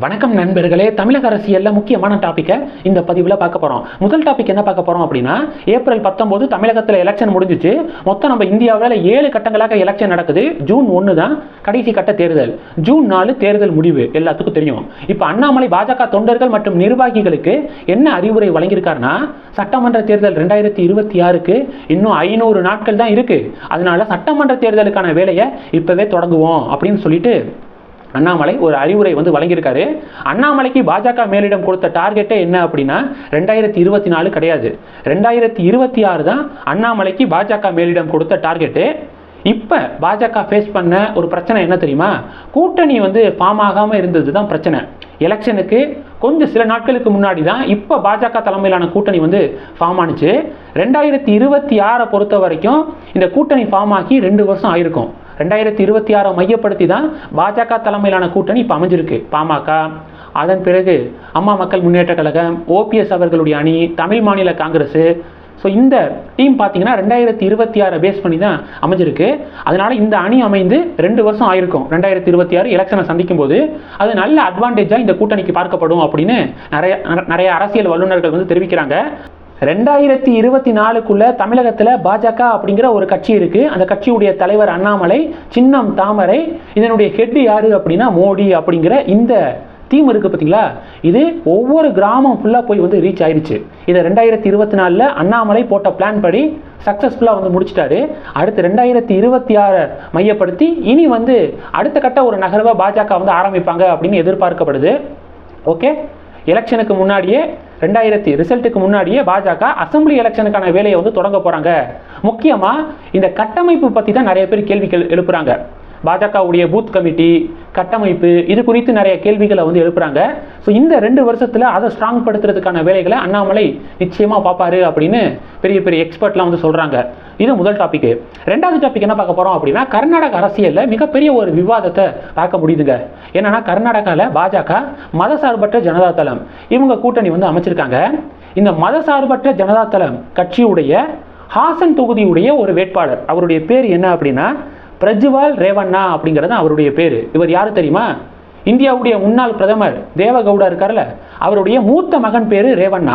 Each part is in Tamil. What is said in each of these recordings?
வணக்கம் நண்பர்களே தமிழக அரசியலில் முக்கியமான டாப்பிக்கை இந்த பதிவில் பார்க்க போகிறோம் முதல் டாபிக் என்ன பார்க்க போகிறோம் அப்படின்னா ஏப்ரல் பத்தொம்போது தமிழகத்தில் எலெக்ஷன் முடிஞ்சிச்சு. மொத்தம் நம்ம இந்தியாவில் ஏழு கட்டங்களாக எலெக்ஷன் நடக்குது. ஜூன் ஒன்று தான் கடைசி கட்ட தேர்தல். ஜூன் நாலு தேர்தல் முடிவு. எல்லாத்துக்கும் தெரியும். இப்போ அண்ணாமலை பாஜக தொண்டர்கள் மற்றும் நிர்வாகிகளுக்கு என்ன அறிவுரை வழங்கியிருக்காருன்னா சட்டமன்ற தேர்தல் ரெண்டாயிரத்தி இருபத்தி ஆறுக்கு இன்னும் ஐநூறு நாட்கள் தான் இருக்குது அதனால சட்டமன்ற தேர்தலுக்கான வேலையை இப்போவே தொடங்குவோம் அப்படின்னு சொல்லிட்டு அண்ணாமலை ஒரு அறிவுரை வந்து வழங்கியிருக்காரு. அண்ணாமலைக்கு பாஜக மேலிடம் கொடுத்த டார்கெட்டே என்ன அப்படின்னா ரெண்டாயிரத்தி இருபத்தி நாலு கிடையாது. ரெண்டாயிரத்தி இருபத்தி ஆறு தான் அண்ணாமலைக்கு பாஜக மேலிடம் கொடுத்த டார்கெட்டு. இப்போ பாஜக ஃபேஸ் பண்ண ஒரு பிரச்சனை என்ன தெரியுமா? கூட்டணி வந்து ஃபார்ம் ஆகாமல் இருந்தது தான் பிரச்சனை. எலெக்ஷனுக்கு கொஞ்சம் சில நாட்களுக்கு முன்னாடி தான் இப்போ பாஜக தலைமையிலான கூட்டணி வந்து ஃபார்ம் ஆனுச்சு. ரெண்டாயிரத்தி இருபத்தி ஆறை பொறுத்த வரைக்கும் இந்த கூட்டணி ஃபார்ம் ஆகி ரெண்டு வருஷம் ஆயிருக்கும். ரெண்டாயிரத்தி இருபத்தி ஆறை மையப்படுத்தி தான் பாஜக தலைமையிலான கூட்டணி இப்போ அமைஞ்சிருக்கு. பாமக. அதன் பிறகு அம்மா மக்கள் முன்னேற்ற கழகம் ஓபிஎஸ் அவர்களுடைய அணி தமிழ் மாநில காங்கிரஸ். ஸோ இந்த டீம் பார்த்தீங்கன்னா ரெண்டாயிரத்தி இருபத்தி ஆறை பேஸ் பண்ணி தான் அமைஞ்சிருக்கு. அதனால் இந்த அணி அமைந்து ரெண்டு வருஷம் ஆயிருக்கும். ரெண்டாயிரத்தி இருபத்தி ஆறு எலெக்ஷனை சந்திக்கும் போது அது நல்ல அட்வான்டேஜாக இந்த கூட்டணிக்கு பார்க்கப்படும் அப்படின்னு நிறைய நிறைய அரசியல் வல்லுநர்கள் வந்து தெரிவிக்கிறாங்க. ரெண்டாயிரத்தி இருபத்தி நாலுக்குள்ள தமிழகத்தில் பாஜக அப்படிங்கிற ஒரு கட்சி இருக்கு. அந்த கட்சியுடைய தலைவர் அண்ணாமலை சின்னம் தாமரை இதனுடைய ஹெட் யாரு அப்படின்னா மோடி அப்படிங்கிற இந்த தீம் இருக்கு பார்த்தீங்களா இது ஒவ்வொரு கிராமம் ஃபுல்லாக போய் வந்து ரீச் ஆயிடுச்சு இதை ரெண்டாயிரத்தி இருபத்தி நாலில் அண்ணாமலை போட்ட பிளான் படி சக்ஸஸ்ஃபுல்லாக வந்து முடிச்சிட்டாரு. அடுத்து ரெண்டாயிரத்தி இருபத்தி ஆறை மையப்படுத்தி இனி வந்து அடுத்த கட்ட ஒரு நகர்வை பாஜக வந்து ஆரம்பிப்பாங்க அப்படின்னு எதிர்பார்க்கப்படுது. ஓகே? எலெக்ஷனுக்கு முன்னாடியே ரெண்டாயிரத்தி ரிசல்ட்டுக்கு முன்னாடியே பாஜக அசம்பிளி எலெக்ஷனுக்கான வேலையை வந்து தொடங்க போகிறாங்க முக்கியமாக இந்த கட்டமைப்பு பற்றி தான் நிறைய பேர் கேள்விகள் எழுப்புறாங்க. பாஜகவுடைய பூத் கமிட்டி கட்டமைப்பு இது குறித்து நிறைய கேள்விகளை வந்து எழுப்புறாங்க. ஸோ இந்த ரெண்டு வருஷத்தில் அதை ஸ்ட்ராங் படுத்துறதுக்கான வேலைகளை அண்ணாமலை நிச்சயமாக பார்ப்பாரு அப்படின்னு பெரிய பெரிய எக்ஸ்பர்ட்லாம் வந்து சொல்கிறாங்க இது முதல் டாபிக் ரெண்டாவது டாபிக் என்ன பார்க்க போகிறோம் அப்படின்னா கர்நாடக அரசியலில் மிகப்பெரிய ஒரு விவாதத்தை பார்க்க முடியுதுங்க. என்னன்னா கர்நாடகாவில் பாஜக மதசார்பற்ற ஜனதா தளம். இவங்க கூட்டணி வந்து அமைச்சிருக்காங்க. இந்த மதசார்பற்ற ஜனதா தளம் கட்சியுடைய ஹாசன் தொகுதியுடைய ஒரு வேட்பாளர். அவருடைய பேர் என்ன அப்படின்னா பிரஜ்வால் ரேவண்ணா அப்படிங்கிறது அவருடைய பேர். இவர் யார் தெரியுமா? இந்தியாவுடைய முன்னாள் பிரதமர் தேவகவுடா இருக்கார்ல அவருடைய மூத்த மகன் பேர் ரேவண்ணா.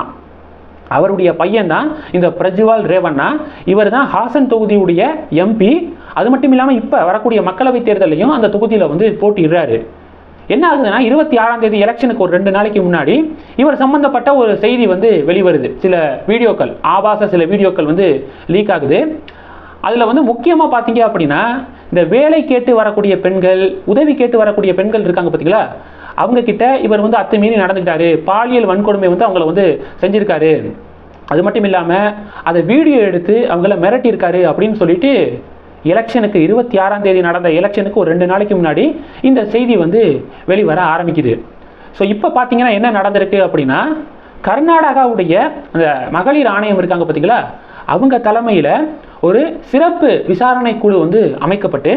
அவருடைய பையன் தான் இந்த பிரஜ்வால் ரேவண்ணா. இவர் தான் ஹாசன் தொகுதியுடைய எம்பி அது மட்டும் இல்லாமல் இப்போ வரக்கூடிய மக்களவைத் தேர்தலையும் அந்த தொகுதியில் வந்து போட்டிடுறாரு என்ன ஆகுதுன்னா இருபத்தி ஆறாம் தேதி எலெக்ஷனுக்கு ஒரு ரெண்டு நாளைக்கு முன்னாடி இவர் சம்பந்தப்பட்ட ஒரு செய்தி வந்து வெளிவருது. சில வீடியோக்கள் ஆபாச சில வீடியோக்கள் வந்து லீக் ஆகுது. அதில் வந்து முக்கியமாக பார்த்தீங்க அப்படின்னா இந்த வேலை கேட்டு வரக்கூடிய பெண்கள் உதவி கேட்டு வரக்கூடிய பெண்கள் இருக்காங்க பார்த்தீங்களா அவங்க கிட்ட இவர் வந்து அத்துமீறி நடந்துக்கிட்டாரு. பாலியல் வன்கொடுமை வந்து அவங்கள வந்து செஞ்சிருக்காரு. அது மட்டும் இல்லாமல் அதை வீடியோ எடுத்து அவங்கள மிரட்டியிருக்காரு அப்படின்னு சொல்லிட்டு எலெக்ஷனுக்கு இருபத்தி ஆறாம் தேதி நடந்த எலெக்ஷனுக்கு ஒரு ரெண்டு நாளைக்கு முன்னாடி இந்த செய்தி வந்து வெளிவர ஆரம்பிக்குது. ஸோ இப்போ பார்த்தீங்கன்னா என்ன நடந்திருக்கு அப்படின்னா கர்நாடகாவுடைய அந்த மகளிர் ஆணையம் இருக்காங்க பார்த்தீங்களா அவங்க தலைமையில் ஒரு சிறப்பு விசாரணை குழு வந்து அமைக்கப்பட்டு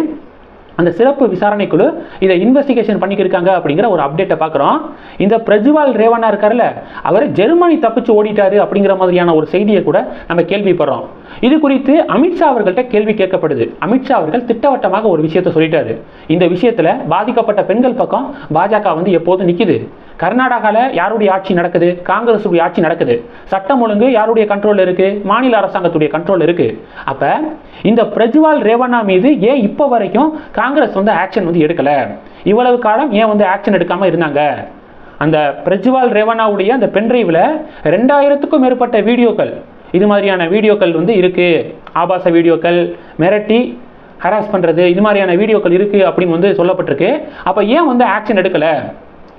அந்த சிறப்பு விசாரணை குழு இதை இன்வெஸ்டிகேஷன் பண்ணிக்கிருக்காங்க அப்படிங்கிற ஒரு அப்டேட்டை பார்க்குறோம். இந்த பிரஜ்வால் ரேவனா இருக்கார்ல அவர் ஜெர்மனி தப்பிச்சு ஓடிட்டாரு அப்படிங்கிற மாதிரியான ஒரு செய்தியை கூட நம்ம கேள்விப்படுறோம். இது குறித்து அமித்ஷா அவர்கள்ட்ட கேள்வி கேட்கப்படுது. அமித்ஷா அவர்கள் திட்டவட்டமாக ஒரு விஷயத்தை சொல்லிட்டாரு. இந்த விஷயத்தில் பாதிக்கப்பட்ட பெண்கள் பக்கம் பாஜக வந்து எப்போதும் நிற்கிது கர்நாடகாவில் யாருடைய ஆட்சி நடக்குது? காங்கிரஸுடைய ஆட்சி நடக்குது. சட்டம் ஒழுங்கு யாருடைய கண்ட்ரோலில் இருக்குது மாநில அரசாங்கத்துடைய கண்ட்ரோல் இருக்குது அப்போ இந்த பிரஜ்வால் ரேவண்ணா மீது ஏன் இப்போ வரைக்கும் காங்கிரஸ் வந்து ஆக்ஷன் வந்து எடுக்கலை? இவ்வளவு காலம் ஏன் வந்து ஆக்ஷன் எடுக்காமல் இருந்தாங்க? அந்த பிரஜ்வால் ரேவண்ணாவுடைய அந்த பென்ட்ரைவில் ரெண்டாயிரத்துக்கும் மேற்பட்ட வீடியோக்கள் இது மாதிரியான வீடியோக்கள் வந்து இருக்குது ஆபாச வீடியோக்கள் மிரட்டி ஹராஸ் பண்ணுறது இது மாதிரியான வீடியோக்கள் இருக்குது அப்படின்னு வந்து சொல்லப்பட்டிருக்கு. அப்போ ஏன் வந்து ஆக்ஷன் எடுக்கலை?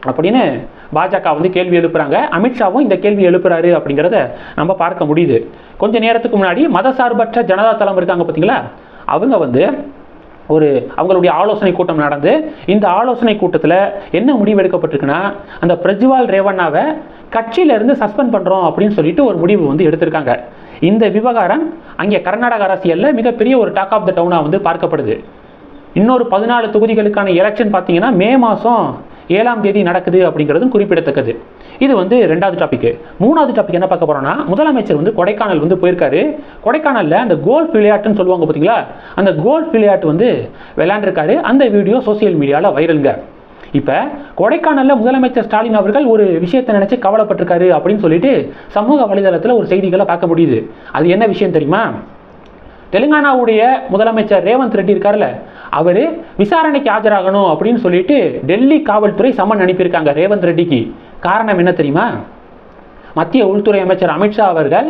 அப்படின்னு பாஜக வந்து கேள்வி எழுப்புறாங்க. அமித்ஷாவும் இந்த கேள்வி எழுப்புறாரு அப்படிங்கிறத நம்ம பார்க்க முடியுது. கொஞ்ச நேரத்துக்கு முன்னாடி மதசார்பற்ற ஜனதா தளம் இருக்காங்க பார்த்தீங்களா அவங்க வந்து ஒரு அவங்களுடைய ஆலோசனை கூட்டம் நடந்து இந்த ஆலோசனை கூட்டத்தில் என்ன முடிவு எடுக்கப்பட்டிருக்குன்னா அந்த பிரஜ்வால் ரேவண்ணாவை கட்சியிலேருந்து சஸ்பெண்ட் பண்ணுறோம் அப்படின்னு சொல்லிட்டு ஒரு முடிவு வந்து எடுத்திருக்காங்க. இந்த விவகாரம் அங்கே கர்நாடக அரசியலில் மிகப்பெரிய ஒரு டாக் ஆஃப் த டவுனாக வந்து பார்க்கப்படுது. இன்னொரு பதினாலு தொகுதிகளுக்கான எலெக்ஷன் பார்த்தீங்கன்னா மே மாதம் ஏழாம் தேதி நடக்குது அப்படிங்கிறதும் குறிப்பிடத்தக்கது. இது வந்து ரெண்டாவது டாபிக் மூணாவது டாபிக் என்ன பார்க்க போறோம்னா முதலமைச்சர் வந்து கொடைக்கானல் வந்து போயிருக்காரு. கொடைக்கானல்ல அந்த கோல்ஃப் விளையாட்டுன்னு சொல்லுவாங்க பார்த்தீங்களா அந்த கோல்ஃப் விளையாட்டு வந்து விளையாண்டுருக்காரு. அந்த வீடியோ சோசியல் மீடியாவில் வைரலுங்க இப்போ கொடைக்கானல்ல முதலமைச்சர் ஸ்டாலின் அவர்கள் ஒரு விஷயத்தை நினச்சி கவலைப்பட்டிருக்காரு அப்படின்னு சொல்லிட்டு சமூக வலைதளத்தில் ஒரு செய்திகளை பார்க்க முடியுது. அது என்ன விஷயம் தெரியுமா? தெலுங்கானாவுடைய முதலமைச்சர் ரேவந்த் ரெட்டி இருக்கார்ல அவர் விசாரணைக்கு ஆஜராகணும் அப்படின்னு சொல்லிட்டு டெல்லி காவல்துறை சம்மன் அனுப்பியிருக்காங்க ரேவந்த் ரெட்டிக்கு. காரணம் என்ன தெரியுமா? மத்திய உள்துறை அமைச்சர் அமித்ஷா அவர்கள்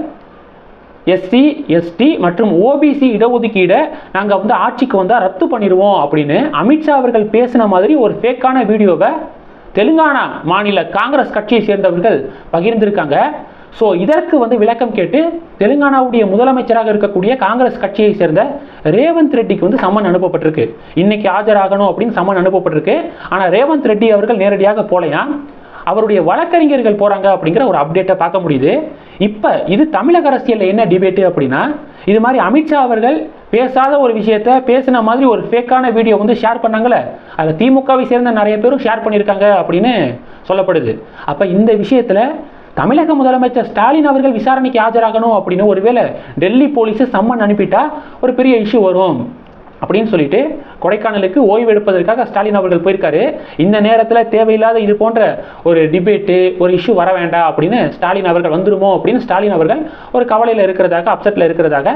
எஸ்சி எஸ்டி மற்றும் ஓபிசி இடஒதுக்கீடை நாங்கள் வந்து ஆட்சிக்கு வந்தால் ரத்து பண்ணிடுவோம் அப்படின்னு அமித்ஷா அவர்கள் பேசின மாதிரி ஒரு ஃபேக்கான வீடியோவை தெலுங்கானா மாநில காங்கிரஸ் கட்சியை சேர்ந்தவர்கள் பகிர்ந்திருக்காங்க. ஸோ இதற்கு வந்து விளக்கம் கேட்டு தெலுங்கானாவுடைய முதலமைச்சராக இருக்கக்கூடிய காங்கிரஸ் கட்சியை சேர்ந்த ரேவந்த் ரெட்டிக்கு வந்து சம்மன் அனுப்பப்பட்டிருக்கு. இன்னைக்கு ஆஜராகணும் அப்படின்னு சம்மன் அனுப்பப்பட்டிருக்கு. ஆனால் ரேவந்த் ரெட்டி அவர்கள் நேரடியாக போலையா? அவருடைய வழக்கறிஞர்கள் போகிறாங்க அப்படிங்கிற ஒரு அப்டேட்டை பார்க்க முடியுது. இப்போ இது தமிழக அரசியலில் என்ன டிபேட்டு அப்படின்னா இது மாதிரி அமித்ஷா அவர்கள் பேசாத ஒரு விஷயத்த பேசின மாதிரி ஒரு ஃபேக்கான வீடியோ வந்து ஷேர் பண்ணாங்களே அதில் திமுகவை சேர்ந்த நிறைய பேரும் ஷேர் பண்ணியிருக்காங்க அப்படின்னு சொல்லப்படுது. அப்போ இந்த விஷயத்தில் தமிழக முதலமைச்சர் ஸ்டாலின் அவர்கள் விசாரணைக்கு ஆஜராகணும் அப்படின்னு ஒருவேளை டெல்லி போலீஸு சம்மன் அனுப்பிட்டா ஒரு பெரிய இஷ்யூ வரும் அப்படின்னு சொல்லிட்டு கொடைக்கானலுக்கு ஓய்வு எடுப்பதற்காக ஸ்டாலின் அவர்கள் போயிருக்காரு. இந்த நேரத்தில் தேவையில்லாத இது போன்ற ஒரு டிபேட்டு ஒரு இஷ்யூ வர வேண்டாம் அப்படின்னு ஸ்டாலின் அவர்கள் வந்துருமோ அப்படின்னு ஸ்டாலின் அவர்கள் ஒரு கவலையில் இருக்கிறதாக அப்செட்டில் இருக்கிறதாக